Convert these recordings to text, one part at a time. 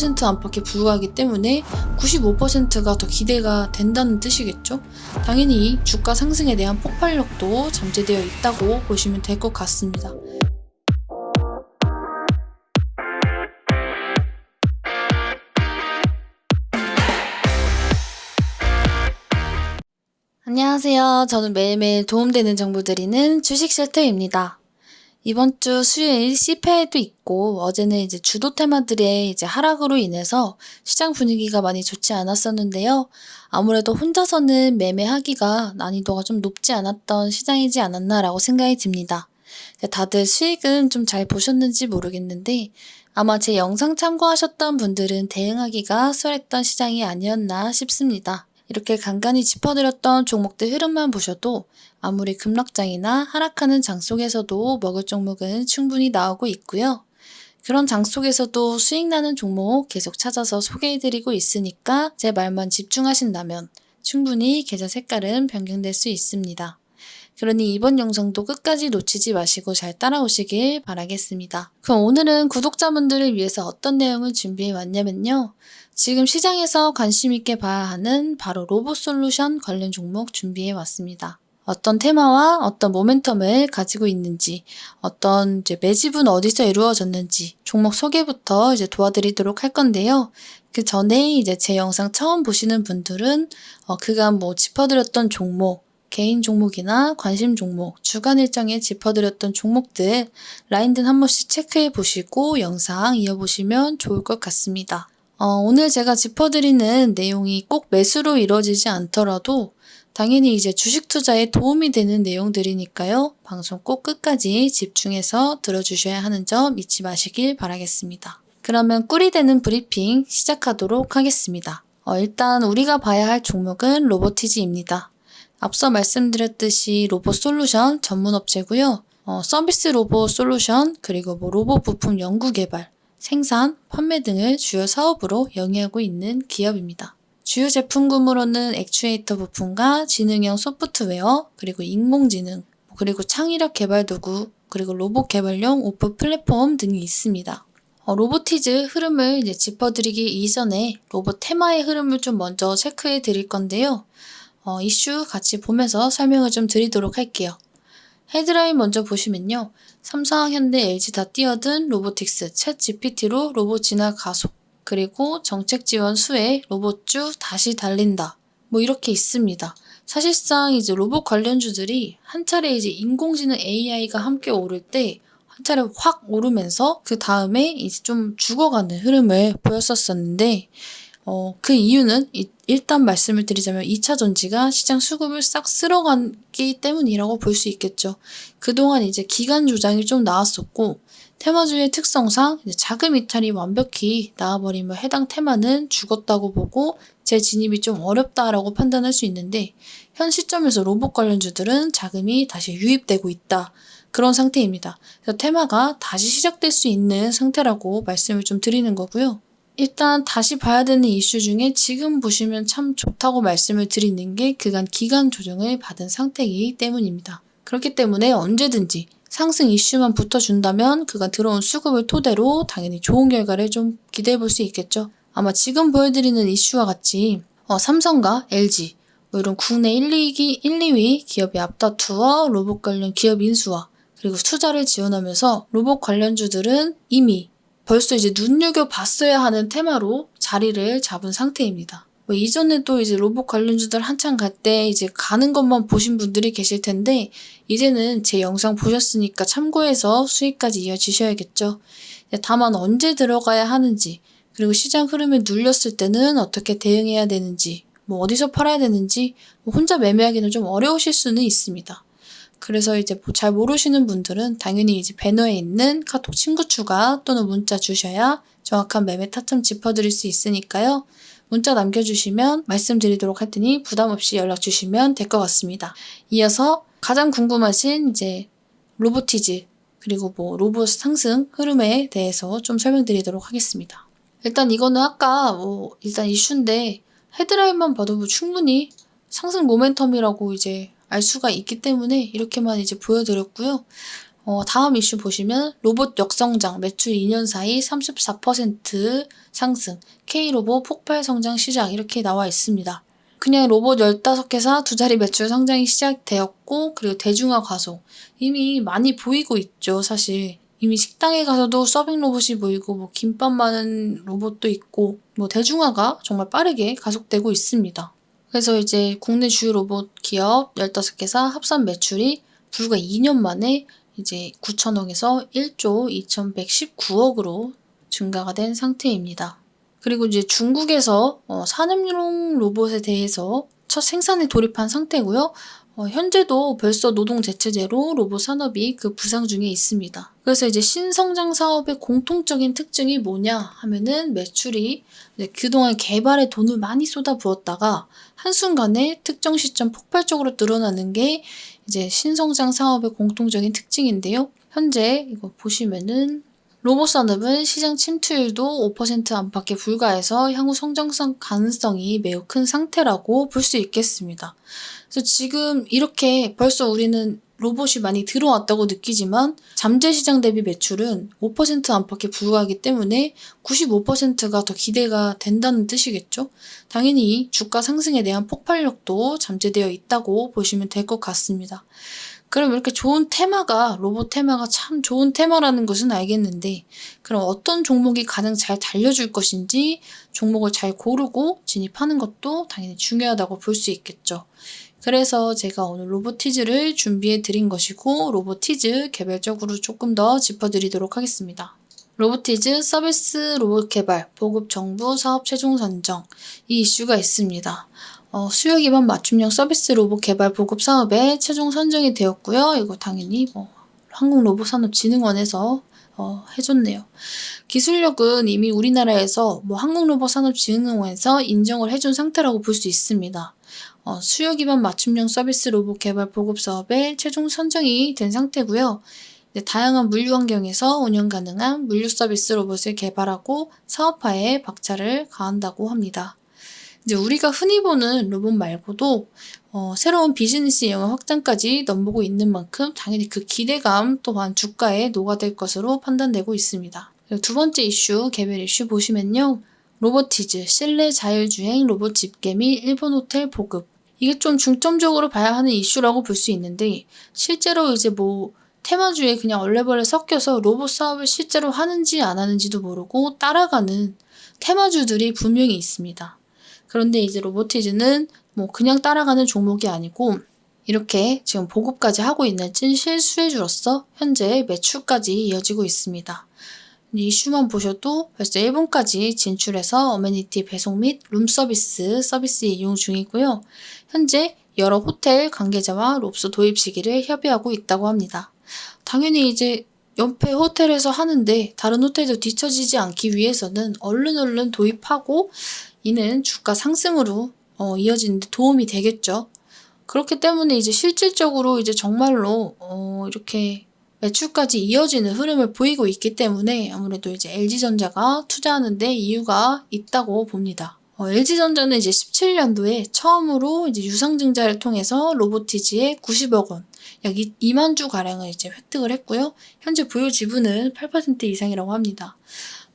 10% 안팎에 불과하기 때문에 95%가 더 기대가 된다는 뜻이겠죠. 당연히 이 주가 상승에 대한 폭발력도 잠재되어 있다고 보시면 될 것 같습니다. 안녕하세요. 저는 매일매일 도움되는 정보 드리는 주식 쉘터입니다. 이번 주 수요일 CPI도 있고 어제는 이제 주도 테마들의 이제 하락으로 인해서 시장 분위기가 많이 좋지 않았었는데요. 아무래도 혼자서는 매매하기가 난이도가 좀 높지 않았던 시장이지 않았나라고 생각이 듭니다. 다들 수익은 좀 잘 보셨는지 모르겠는데 아마 제 영상 참고하셨던 분들은 대응하기가 수월했던 시장이 아니었나 싶습니다. 이렇게 간간히 짚어드렸던 종목들 흐름만 보셔도 아무리 급락장이나 하락하는 장 속에서도 먹을 종목은 충분히 나오고 있고요. 그런 장 속에서도 수익 나는 종목 계속 찾아서 소개해드리고 있으니까 제 말만 집중하신다면 충분히 계좌 색깔은 변경될 수 있습니다. 그러니 이번 영상도 끝까지 놓치지 마시고 잘 따라오시길 바라겠습니다. 그럼 오늘은 구독자분들을 위해서 어떤 내용을 준비해 왔냐면요. 지금 시장에서 관심 있게 봐야 하는 바로 로봇 솔루션 관련 종목 준비해 왔습니다. 어떤 테마와 어떤 모멘텀을 가지고 있는지, 어떤 이제 매집은 어디서 이루어졌는지 종목 소개부터 이제 도와드리도록 할 건데요. 그 전에 이제 제 영상 처음 보시는 분들은 어, 그간 뭐 짚어드렸던 종목, 개인 종목이나 관심 종목, 주간 일정에 짚어드렸던 종목들 라인든 한 번씩 체크해 보시고 영상 이어보시면 좋을 것 같습니다. 어, 오늘 제가 짚어드리는 내용이 꼭 매수로 이루어지지 않더라도 당연히 이제 주식 투자에 도움이 되는 내용들이니까요. 방송 꼭 끝까지 집중해서 들어주셔야 하는 점 잊지 마시길 바라겠습니다. 그러면 꿀이 되는 브리핑 시작하도록 하겠습니다. 어, 일단 우리가 봐야 할 종목은 로보티즈입니다. 앞서 말씀드렸듯이 로봇 솔루션 전문 업체고요. 어, 서비스 로봇 솔루션 그리고 뭐 로봇 부품 연구 개발, 생산, 판매 등을 주요 사업으로 영위하고 있는 기업입니다. 주요 제품군으로는 액추에이터 부품과 지능형 소프트웨어, 그리고 인공지능, 그리고 창의력 개발 도구, 그리고 로봇 개발용 오프 플랫폼 등이 있습니다. 어, 로보티즈 흐름을 이제 짚어드리기 이전에 로봇 테마의 흐름을 좀 먼저 체크해 드릴 건데요. 어, 이슈 같이 보면서 설명을 좀 드리도록 할게요. 헤드라인 먼저 보시면요. 삼성, 현대, LG 다 뛰어든 로보틱스, 챗 GPT로 로봇 진화 가속, 그리고 정책 지원 수혜, 로봇주 다시 달린다. 뭐 이렇게 있습니다. 사실상 이제 로봇 관련주들이 한 차례 이제 인공지능 AI가 함께 오를 때 한 차례 확 오르면서 그 다음에 이제 좀 죽어가는 흐름을 보였었었는데 어, 그 이유는 이- 일단 말씀을 드리자면 2차 전지가 시장 수급을 싹 쓸어갔기 때문이라고 볼 수 있겠죠. 그동안 이제 기간 조장이 좀 나왔었고 테마주의 특성상 자금 이탈이 완벽히 나와버리면 해당 테마는 죽었다고 보고 재진입이 좀 어렵다라고 판단할 수 있는데 현 시점에서 로봇 관련주들은 자금이 다시 유입되고 있다. 그런 상태입니다. 그래서 테마가 다시 시작될 수 있는 상태라고 말씀을 좀 드리는 거고요. 일단 다시 봐야 되는 이슈 중에 지금 보시면 참 좋다고 말씀을 드리는 게 그간 기간 조정을 받은 상태이기 때문입니다. 그렇기 때문에 언제든지 상승 이슈만 붙어준다면 그간 들어온 수급을 토대로 당연히 좋은 결과를 좀 기대해 볼 수 있겠죠. 아마 지금 보여드리는 이슈와 같이 어, 삼성과 LG 뭐 이런 국내 1, 2기, 1, 2위 기업이 앞다투어 로봇 관련 기업 인수와 그리고 투자를 지원하면서 로봇 관련주들은 이미 벌써 이제 눈여겨 봤어야 하는 테마로 자리를 잡은 상태입니다. 뭐 이전에도 이제 로봇 관련주들 한창 갈 때 이제 가는 것만 보신 분들이 계실 텐데 이제는 제 영상 보셨으니까 참고해서 수익까지 이어지셔야겠죠. 다만 언제 들어가야 하는지 그리고 시장 흐름에 눌렸을 때는 어떻게 대응해야 되는지 뭐 어디서 팔아야 되는지 뭐 혼자 매매하기는 좀 어려우실 수는 있습니다. 그래서 이제 뭐잘 모르시는 분들은 당연히 이제 배너에 있는 카톡 친구 추가 또는 문자 주셔야 정확한 매매 타점 짚어드릴 수 있으니까요. 문자 남겨주시면 말씀드리도록 할 테니 부담 없이 연락 주시면 될 것 같습니다. 이어서 가장 궁금하신 이제 로보티즈 그리고 뭐 로봇 상승 흐름에 대해서 좀 설명드리도록 하겠습니다. 일단 이거는 아까 뭐 일단 이슈인데 헤드라인만 봐도 뭐 충분히 상승 모멘텀이라고 이제 알 수가 있기 때문에 이렇게만 이제 보여드렸고요. 어, 다음 이슈 보시면 로봇 역성장 매출 2년 사이 34% 상승, K로봇 폭발 성장 시작 이렇게 나와 있습니다. 그냥 로봇 15개사 두 자리 매출 성장이 시작되었고 그리고 대중화 가속 이미 많이 보이고 있죠 사실 이미 식당에 가서도 서빙 로봇이 보이고 뭐 김밥 많은 로봇도 있고 뭐 대중화가 정말 빠르게 가속되고 있습니다. 그래서 이제 국내 주요 로봇 기업 15개사 합산 매출이 불과 2년 만에 이제 9천억에서 1조 2119억으로 증가가 된 상태입니다. 그리고 이제 중국에서 어, 산업용 로봇에 대해서 첫 생산에 돌입한 상태고요. 어, 현재도 벌써 노동 대체제로 로봇 산업이 그 부상 중에 있습니다. 그래서 이제 신성장 사업의 공통적인 특징이 뭐냐 하면은 매출이 이제 그동안 개발에 돈을 많이 쏟아부었다가 한순간에 특정 시점 폭발적으로 늘어나는 게 이제 신성장 사업의 공통적인 특징인데요. 현재 이거 보시면은 로봇 산업은 시장 침투율도 5% 안팎에 불과해서 향후 성장성 가능성이 매우 큰 상태라고 볼 수 있겠습니다. 그래서 지금 이렇게 벌써 우리는 로봇이 많이 들어왔다고 느끼지만 잠재 시장 대비 매출은 5% 안팎에 불과하기 때문에 95%가 더 기대가 된다는 뜻이겠죠. 당연히 주가 상승에 대한 폭발력도 잠재되어 있다고 보시면 될 것 같습니다. 그럼 이렇게 좋은 테마가 로봇 테마가 참 좋은 테마라는 것은 알겠는데 그럼 어떤 종목이 가장 잘 달려줄 것인지 종목을 잘 고르고 진입하는 것도 당연히 중요하다고 볼 수 있겠죠. 그래서 제가 오늘 로보티즈를 준비해 드린 것이고 로보티즈 개별적으로 조금 더 짚어드리도록 하겠습니다. 로보티즈 서비스 로봇 개발 보급 정부 사업 최종 선정 이 이슈가 있습니다. 어, 수요 기반 맞춤형 서비스 로봇 개발 보급 사업에 최종 선정이 되었고요. 이거 당연히 뭐 한국로봇산업진흥원에서 어, 해줬네요. 기술력은 이미 우리나라에서 뭐 한국로봇산업진흥원에서 인정을 해준 상태라고 볼 수 있습니다. 어, 수요 기반 맞춤형 서비스 로봇 개발 보급 사업에 최종 선정이 된 상태고요. 다양한 물류 환경에서 운영 가능한 물류 서비스 로봇을 개발하고 사업화에 박차를 가한다고 합니다. 이제 우리가 흔히 보는 로봇 말고도 어, 새로운 비즈니스 영역 확장까지 넘보고 있는 만큼 당연히 그 기대감 또한 주가에 녹아들 것으로 판단되고 있습니다. 두 번째 이슈, 개별 이슈 보시면요. 로보티즈, 실내 자율주행 로봇 집게 및 일본 호텔 보급. 이게 좀 중점적으로 봐야 하는 이슈라고 볼 수 있는데, 실제로 이제 뭐, 테마주에 그냥 얼레벌레 섞여서 로봇 사업을 실제로 하는지 안 하는지도 모르고 따라가는 테마주들이 분명히 있습니다. 그런데 이제 로보티즈는 뭐 그냥 따라가는 종목이 아니고 이렇게 지금 보급까지 하고 있는 찐 실수혜주로서 현재 매출까지 이어지고 있습니다. 이슈만 보셔도 벌써 일본까지 진출해서 어메니티 배송 및 룸서비스 서비스 이용 중이고요. 현재 여러 호텔 관계자와 롭스 도입 시기를 협의하고 있다고 합니다. 당연히 이제 옆에 호텔에서 하는데 다른 호텔도 뒤처지지 않기 위해서는 얼른 얼른 도입하고 이는 주가 상승으로 어, 이어지는데 도움이 되겠죠. 그렇기 때문에 이제 실질적으로 이제 정말로 어, 이렇게 매출까지 이어지는 흐름을 보이고 있기 때문에 아무래도 이제 LG전자가 투자하는데 이유가 있다고 봅니다. 어, LG전자는 이제 17년도에 처음으로 이제 유상증자를 통해서 로보티지에 90억 원, 약 2만 주 가량을 이제 획득을 했고요. 현재 보유 지분은 8% 이상이라고 합니다.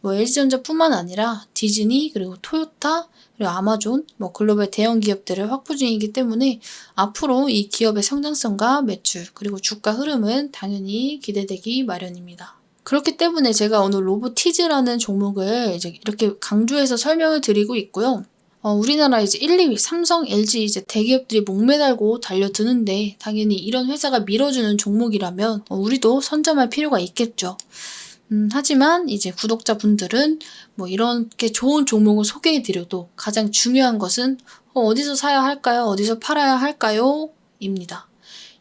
뭐 LG전자뿐만 아니라 디즈니 그리고 토요타 그리고 아마존, 뭐 글로벌 대형 기업들을 확보 중이기 때문에 앞으로 이 기업의 성장성과 매출 그리고 주가 흐름은 당연히 기대되기 마련입니다. 그렇기 때문에 제가 오늘 로보티즈라는 종목을 이제 이렇게 강조해서 설명을 드리고 있고요. 어, 우리나라 이제 1, 2위 삼성, LG 이제 대기업들이 목매달고 달려드는데 당연히 이런 회사가 밀어주는 종목이라면 어, 우리도 선점할 필요가 있겠죠. 음, 하지만 이제 구독자분들은 뭐 이렇게 좋은 종목을 소개해드려도 가장 중요한 것은 어, 디서 사야 할까요? 어디서 팔아야 할까요? 입니다.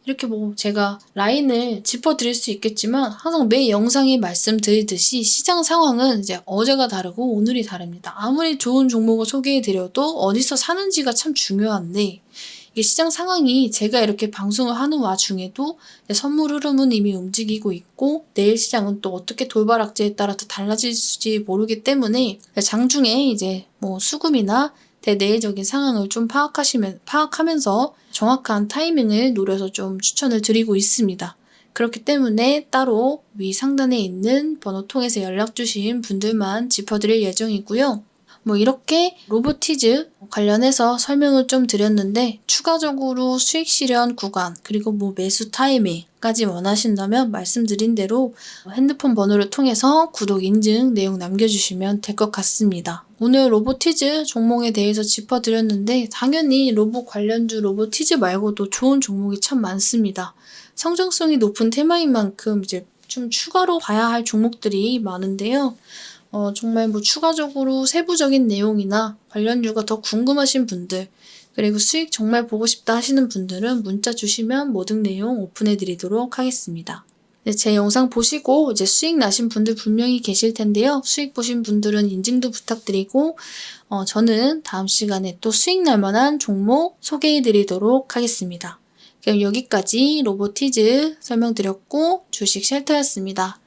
이렇게 뭐 제가 라인을 짚어드릴 수 있겠지만 항상 매 영상에 말씀드리듯이 시장 상황은 이제 어제가 다르고 오늘이 다릅니다. 아무리 좋은 종목을 소개해드려도 어디서 사는지가 참 중요한데 이게 시장 상황이 제가 이렇게 방송을 하는 와중에도 선물 흐름은 이미 움직이고 있고 내일 시장은 또 어떻게 돌발 악재에 따라 서 달라질지 모르기 때문에 장중에 이제 뭐 수급이나 대내적인 상황을 좀 파악하시면 파악하면서 정확한 타이밍을 노려서 좀 추천을 드리고 있습니다. 그렇기 때문에 따로 위 상단에 있는 번호 통해서 연락 주신 분들만 짚어드릴 예정이고요. 뭐 이렇게 로보티즈 관련해서 설명을 좀 드렸는데 추가적으로 수익 실현 구간 그리고 뭐 매수 타이밍까지 원하신다면 말씀드린 대로 핸드폰 번호를 통해서 구독 인증 내용 남겨주시면 될 것 같습니다. 오늘 로보티즈 종목에 대해서 짚어드렸는데 당연히 로봇 관련주 로보티즈 말고도 좋은 종목이 참 많습니다. 성장성이 높은 테마인 만큼 이제 좀 추가로 봐야 할 종목들이 많은데요. 어, 정말 뭐 추가적으로 세부적인 내용이나 관련주가 더 궁금하신 분들, 그리고 수익 정말 보고 싶다 하시는 분들은 문자 주시면 모든 내용 오픈해 드리도록 하겠습니다. 네, 제 영상 보시고 이제 수익 나신 분들 분명히 계실 텐데요. 수익 보신 분들은 인증도 부탁드리고, 어, 저는 다음 시간에 또 수익 날 만한 종목 소개해 드리도록 하겠습니다. 그럼 여기까지 로보티즈 설명드렸고 주식 쉘터였습니다.